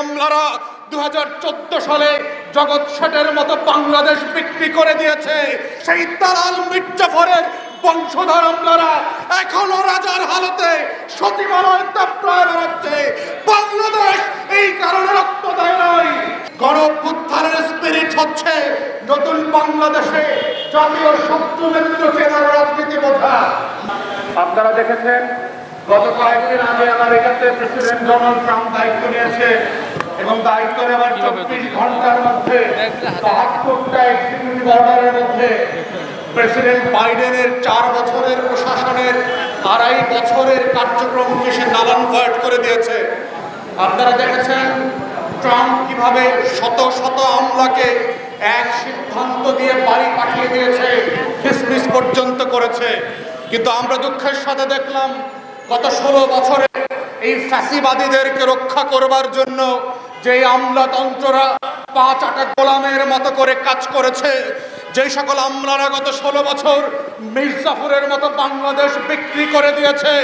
আমলারা দু হাজার চোদ্দ সালে জগৎ শেঠের মতো বাংলাদেশ বিক্রি করে দিয়েছে। সেই তারাল মির্জাফরের বংশধর আমলারা এখনও রাজার হালতে সচিবালয় তাপড়ায় বেড়াচ্ছে বাংলাদেশ এই কারণে রক্ত দেয় নাই। গণপুত্থানের স্পিরিট হচ্ছে নতুন বাংলাদেশে জাতীয় শত্রু মিত্র চেনার রাজনীতি বোঝা। আপনারা দেখেছেন, গত কয়েকদিন আগে আমেরিকাতে প্রেসিডেন্ট ডোনাল্ড ট্রাম্প দায়িত্ব নিয়েছে এবং দায়িত্ব নেওয়ার চব্বিশ ঘণ্টার মধ্যে বাহাত্তরটা এক্সিকিউটিভ অর্ডারের মধ্যে প্রেসিডেন্ট বাইডেনের চার বছরের প্রশাসনের আড়াই বছরের কার্যক্রমকে সে নালান ভয়েড করে দিয়েছে? আপনারা দেখেছেন ট্রাম্প কীভাবে শত শত আমলাকে এক সিদ্ধান্ত দিয়ে বাড়ি পাঠিয়ে দিয়েছে কিসমিস পর্যন্ত করেছে। কিন্তু আমরা দুঃখের সাথে দেখলাম গত ষোলো বছরে এই ফ্যাসিবাদীদেরকে রক্ষা করবার জন্য যে আমলাতন্ত্ররা পাঁচ আটা গোলামের মতো করে কাজ করেছে, যেই সকল আমলারা গত ষোলো বছর মির্জাফরের মতো বাংলাদেশ বিক্রি করে দিয়েছে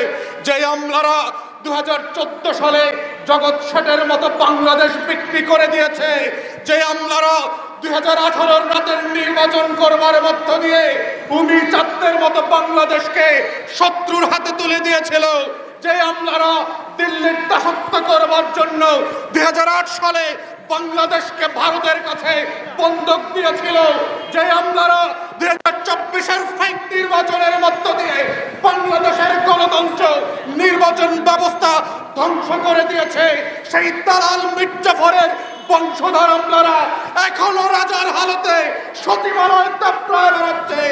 যে আমলারা দু হাজার চোদ্দ সালে জগৎ শেঠের মতো বাংলাদেশ বিক্রি করে দিয়েছে যে আমলারা দুই হাজার রাতের নির্বাচন করবার মধ্য দিয়ে ভূমি চাঁদের মতো বাংলাদেশকে শত্রুর হাতে তুলে দিয়েছিল যে আমলারা দিল্লির দাসত্ব করবার জন্য দুই সালে বাংলাদেশকে ভারতের কাছে বন্ধক দিয়েছিল, যে আমলারা দুই হাজার চব্বিশের ফেক নির্বাচনের মধ্য দিয়ে বাংলাদেশের গণতন্ত্র নির্বাচন ব্যবস্থা ধ্বংস করে দিয়েছে, সেই তারাল মির্জাফরের বংশধর আমলারা এখনও রাজার হালতে সচিবালয় তাপড়ায় বেড়াচ্ছে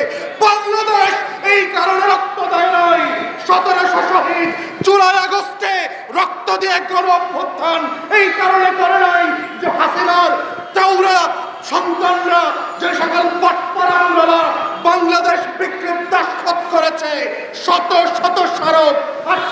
বাংলাদেশ এই কারণে রক্ত দেয় নাই। সতেরোশো শহীদ জুলাই আগস্টে রক্ত দিয়ে গণ অভ্যুত্থান। এই কারণে করে নাই যে হাসিনার চাউরা সন্তানরা যে সকল পটপরা বাংলাদেশ বিক্রির দাসখত করেছে, শত শত স্মারক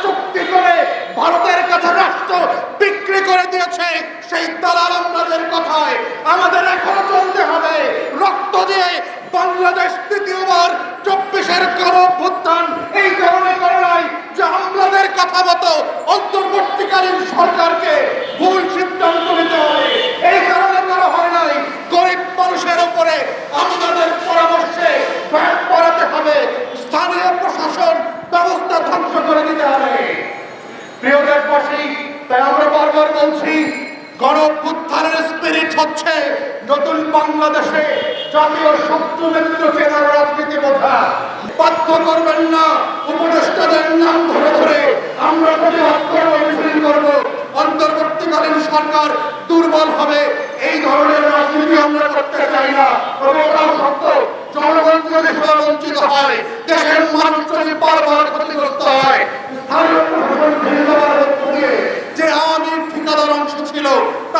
চুক্তি করে ভারতের কাছে রাষ্ট্র বিক্রি করে দিয়েছে, সেই দালাল আমলাদের কথায়। আমাদের এখনও চলতে হবে। রক্ত দিয়ে বাংলাদেশ তৃতীয়বার চব্বিশের গণ অভ্যুত্থান এই কারণে করে নাই যে আমলাদের কথা মতো অন্তর্বর্তীকালীন সরকারকে ভুল সিদ্ধান্ত নিতে হবে এই কারণে করা হয় নাই গরিব মানুষের উপরে আমলাদের পরামর্শে ব্যাট করাতে হবে স্থানীয় প্রশাসন ব্যবস্থা ধ্বংস করে দিতে হবে প্রিয় দেশবাসী তাই আমরা বারবার বলছি গণ অভ্যুত্থানের স্পিরিট হচ্ছে নতুন বাংলাদেশে জাতীয় শত্রু মিত্র চেনার রাজনীতি বোঝা বাধ্য করবেন না, উপদেষ্টাদের নাম ধরে ধরে আমরা প্রতিবাদ করব, মিছিল করব। অন্তর্বর্তীকালীন সরকার দুর্বল হবে, এই ধরনের রাজনীতি আমরা করতে চাই না। তবে এটাও সত্য, জনগণ যদি বঞ্চিত হয়, দেশের মানুষ যদি বারবার ক্ষতিগ্রস্ত হয় স্থানীয় প্রশাসন ভেঙে দেওয়ার মধ্য দিয়ে যে আওয়ামী ঠিকাদার অংশ ছিল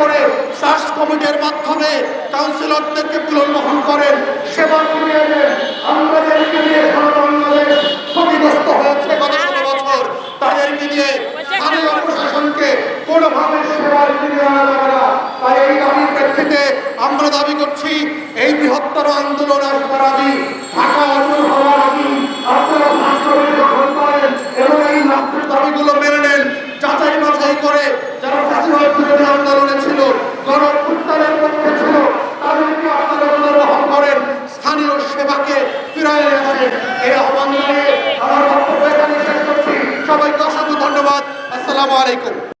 করে সার্চ কমিটির মাধ্যমে কাউন্সিলরদেরকে করেন সেবা নিয়ে কোনোভাবে আমরা দাবি করছি, এই বৃহত্তর আন্দোলন আসবার আগে ঢাকা অচল হওয়ার আগে আপনারা ভাস্কর্য গ্রহণ করেন এবং এই নাগরিক দাবিগুলো মেনে নেন যাচাই বাছাই করে যারা ফ্যাসিবাদ বিরোধী আন্দোলনে ছিল গণ উত্থানের পক্ষে ছিল তাদেরকে আপনারা পুনর্বহন করেন স্থানীয় সেবাকে ফিরায় আসেন এই আহ্বান জানিয়ে আমার বক্তব্য এখানে শেষ করছি সবাইকে অসংখ্য ধন্যবাদ আসসালামু আলাইকুম।